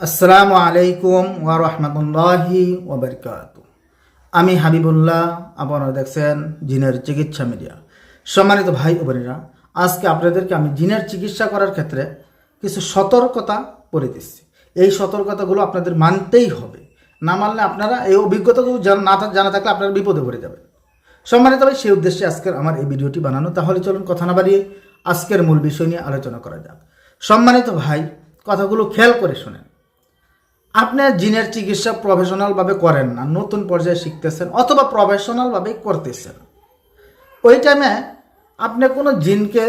আসসালামু আলাইকুম ওয়া রহমতুল্লাহি ওবরকাত আমি হাবিবুল্লাহ, আপনারা দেখছেন জিনের চিকিৎসা মিডিয়া। সম্মানিত ভাই ও বোনেরা, আজকে আপনাদেরকে আমি জিনের চিকিৎসা করার ক্ষেত্রে কিছু সতর্কতা করে দিচ্ছি। এই সতর্কতাগুলো আপনাদের মানতেই হবে। না মানলে আপনারা এই অভিজ্ঞতাগুলো না জানা থাকলে আপনারা বিপদে পড়ে যাবেন। সম্মানিত ভাই, সেই উদ্দেশ্যে আজকের আমার এই ভিডিওটি বানানো। তাহলে চলুন কথা না বাড়িয়ে আজকের মূল বিষয় নিয়ে আলোচনা করা যাক। সম্মানিত ভাই, কথাগুলো খেয়াল করে শুনেন। আপনি জিনের চিকিৎসা প্রফেশনালভাবে করেন না, নতুন পর্যায়ে শিখতেছেন অথবা প্রফেশনালভাবে করতেছেন। ওই টাইমে আপনি কোনো জিনকে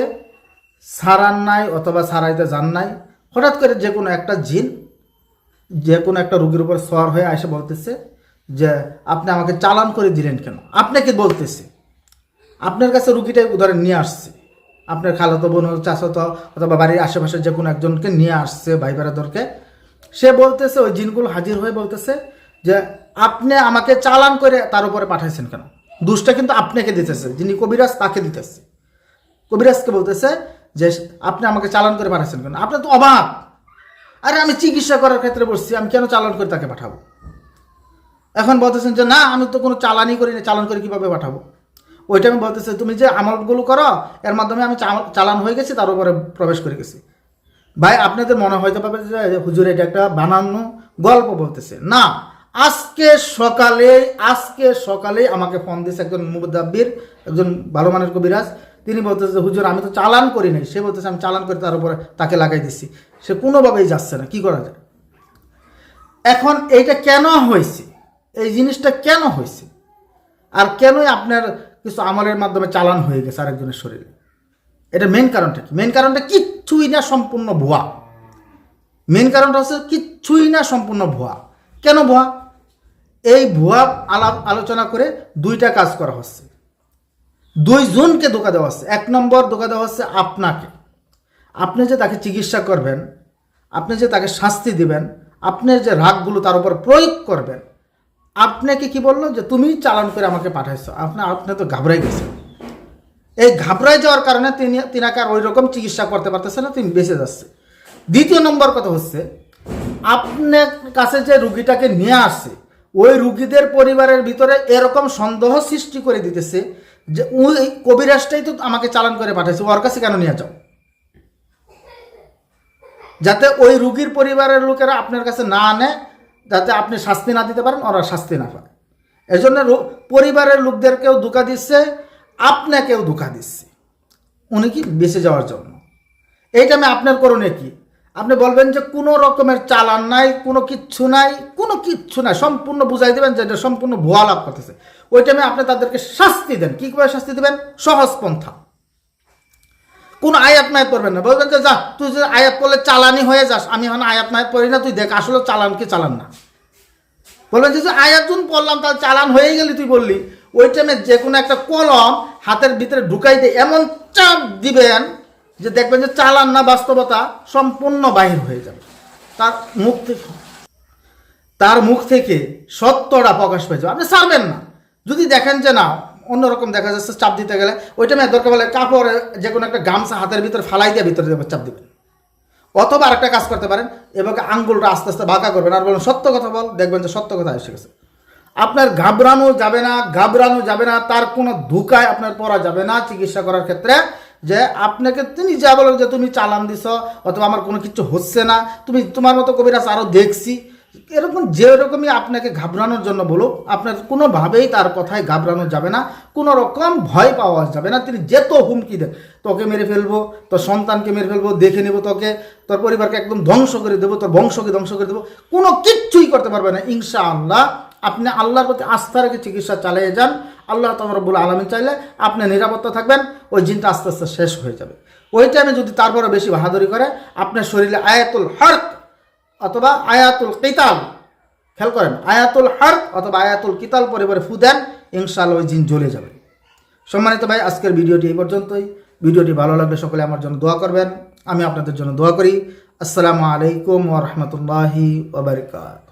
সারান নাই অথবা সারাইতে যান নাই, হঠাৎ করে যে কোনো একটা জিন, যে কোনো একটা রুগীর উপর সর হয়ে আসে বলতেছে যে, আপনি আমাকে চালান করে দিলেন কেন? আপনাকে বলতেছে? আপনার কাছে রুগীটাই উদাহরণ নিয়ে আসছে। আপনার খালাতো বোন চাচাতো অথবা বাড়ির আশেপাশে যে কোনো একজনকে নিয়ে আসছে ভাই বেড়াদরকে সে বলতেছে, ওই জিনগুলো হাজির হয়ে বলতেছে যে, আপনি আমাকে চালান করে তার উপরে পাঠাইছেন কেন? দুষ্টা কিন্তু আপনাকে দিতেছে, যিনি কবিরাজ তাকে দিতেছে। কবিরাজকে বলতেছে যে, আপনি আমাকে চালান করে পাঠাচ্ছেন কেন? আপনি তো অবাক। আরে, আমি চিকিৎসা করার ক্ষেত্রে বসছি, আমি কেন চালান করে তাকে পাঠাবো? এখন বলতেছেন যে, না, আমি তো কোনো চালানি করি না চালান করে কীভাবে পাঠাবো? ওইটা আমি বলতেছে, তুমি যে আমলগুলো করো, এর মাধ্যমে আমি চালান হয়ে গেছি, তার উপরে প্রবেশ করে গেছি। ভাই, আপনাদের মনে হয়তো পাবে যে হুজুর এটা একটা বানানো গল্প বলতেছে। না, আজকে সকালে আজকে সকালে আমাকে ফোন দিয়েছে একজন মুদাব্বির, একজন ভালো মানের কবিরাজ। তিনি বলতেছে হুজুর, আমি তো চালান করি নাই। সে বলতেছে, আমি চালান করে তার উপরে তাকে লাগাই দিচ্ছি সে কোনোভাবেই যাচ্ছে না। কি করা যায়? এখন এইটা কেন হয়েছে? এই জিনিসটা কেন হয়েছে? আর কেনই আপনার কিছু আমলের মাধ্যমে চালান হয়ে গেছে আরেকজনের শরীরে? এটা মেন কারণটা কি? মেন কারণটা কিচ্ছুই না সম্পূর্ণ ভুয়া। মেন কারণটা হচ্ছে কিচ্ছুই না সম্পূর্ণ ভুয়া। কেন ভুয়া? এই ভুয়া আলাপ আলোচনা করে দুইটা কাজ করা হচ্ছে। দুইজনকে ধোকা দেওয়া হচ্ছে। এক নম্বর ধোকা দেওয়া হচ্ছে আপনাকে। আপনি যে তাকে চিকিৎসা করবেন, আপনি যে তাকে শাস্তি দিবেন, আপনি যে রাগগুলো তার উপর প্রয়োগ করবেন, আপনাকে কি বলল যে, তুমি চালান করে আমাকে পাঠাইছো। আপনি আপনি তো ঘাবড়াই গেছেন। এই ঘাবড়ায় যাওয়ার কারণে তিনি, তিনাকে আর ওই রকম চিকিৎসা করতে পারতেছে না, তিনি বেঁচে যাচ্ছে। দ্বিতীয় নম্বর কথা হচ্ছে আপনার কাছে যে রুগীটাকে নিয়ে আসছে, ওই রুগীদের পরিবারের ভিতরে এরকম সন্দেহ সৃষ্টি করে দিতেছে যে, ওই কবিরাজটাই তো আমাকে চালান করে পাঠাইছে, ওর কাছে কেন নিয়ে যাও? যাতে ওই রুগীর পরিবারের লোকেরা আপনার কাছে না আনে, যাতে আপনি শাস্তি না দিতে পারেন, ওরা শাস্তি না পায়। এই জন্য পরিবারের লোকদেরকেও ধোকা দিচ্ছে আপনাকেও ধোকা দিচ্ছে। উনি কি বেঁচে যাওয়ার জন্য? এইটা আমি আপনার করণীয় কি? আপনি বলবেন যে কোনো রকমের চালান নাই, কোনো কিচ্ছু নাই, কোনো কিচ্ছু নাই, সম্পূর্ণ বুঝাই দেবেন যে এটা সম্পূর্ণ ভুয়া লাভ করতেছে। ওই টাইমে আপনি তাদেরকে শাস্তি দেন। কী করে শাস্তি দেবেন? সহজ পন্থা কোন আয়াত মায়াত পড়বেন না। বলবেন যে, যা, তুই যদি আয়াত পড়লে চালানি হয়ে যাস, আমি এখন আয়াত মায়াত পড়ি না, তুই দেখ, আসলে চালান কি চালান না? বলবেন যে আয়াত যখন পড়লাম, তাহলে চালান হয়ে গেলি তুই বললি। ওই টাইমে যে কোনো একটা কলম হাতের ভিতরে ঢুকাই দিয়ে এমন চাপ দিবেন যে দেখবেন যে চালান না বাস্তবতা সম্পূর্ণ বাহির হয়ে যাবে। তার মুখ থেকে তার মুখ থেকে সত্যটা প্রকাশ পেয়ে যাবে। আপনি ছাড়বেন না। যদি দেখেন যে না, অন্যরকম দেখা যাচ্ছে চাপ দিতে গেলে, ওই টাইমে দরকার বলে কাপড় যে কোনো একটা গামছা হাতের ভিতরে ফালাই দিয়ে ভিতরে চাপ দিবেন। অথবা আরেকটা কাজ করতে পারেন এবং আঙ্গুলটা আস্তে আস্তে বাঁকা করবেন। আর বলেন, সত্য কথা বল, দেখবেন যে সত্য কথা এসে গেছে। আপনার ঘাবড়ানো যাবে না, ঘাবড়ানো যাবে না, তার কোনো ধোকায় আপনার পড়া যাবে না চিকিৎসা করার ক্ষেত্রে, যে আপনাকে তিনি যা বলেন যে তুমি চালান দিছ, অথবা আমার কোনো কিছু হচ্ছে না, তুমি তোমার মতো কবিরাজ আরও দেখছি, এরকম যেরকমই আপনাকে ঘাবড়ানোর জন্য বলুক, আপনার কোনোভাবেই তার কথায় ঘাবড়ানো যাবে না, কোনো রকম ভয় পাওয়া যাবে না, তিনি যেত হুমকি দেন, তোকে মেরে ফেলব, তোর সন্তানকে মেরে ফেলব, দেখে নেব তোকে, তোর পরিবারকে একদম ধ্বংস করে দেবো, তোর বংশকে ধ্বংস করে দেবো, কোনো কিচ্ছুই করতে পারবে না ইনশা আল্লাহ আপনি আল্লাহর প্রতি আস্থা রেখে চিকিৎসা চালিয়ে যান, আল্লাহ তমরবুল আলমী চাইলে আপনি নিরাপত্তা থাকবেন, ওই জিনটা আস্তে আস্তে শেষ হয়ে যাবে। ওই টাইমে যদি তারপরে বেশি বাহাদুরি করে, আপনার শরীরে আয়াতুল হর্ক অথবা আয়াতুল কিতাল, খেয়াল করেন, আয়াতুল হার্ক অথবা আয়াতুল কিতাল পরিবারে ফু দেন, ইনশাআল্লাহ ওই জিন জ্বলে যাবে। সম্মানিত ভাই, আজকের ভিডিওটি এই পর্যন্তই। ভিডিওটি ভালো লাগলে সকলে আমার জন্য দোয়া করবেন। আমি আপনাদের জন্য দোয়া করি। আসসালামু আলাইকুম ওরহমতুল্লাহি ওবরকাত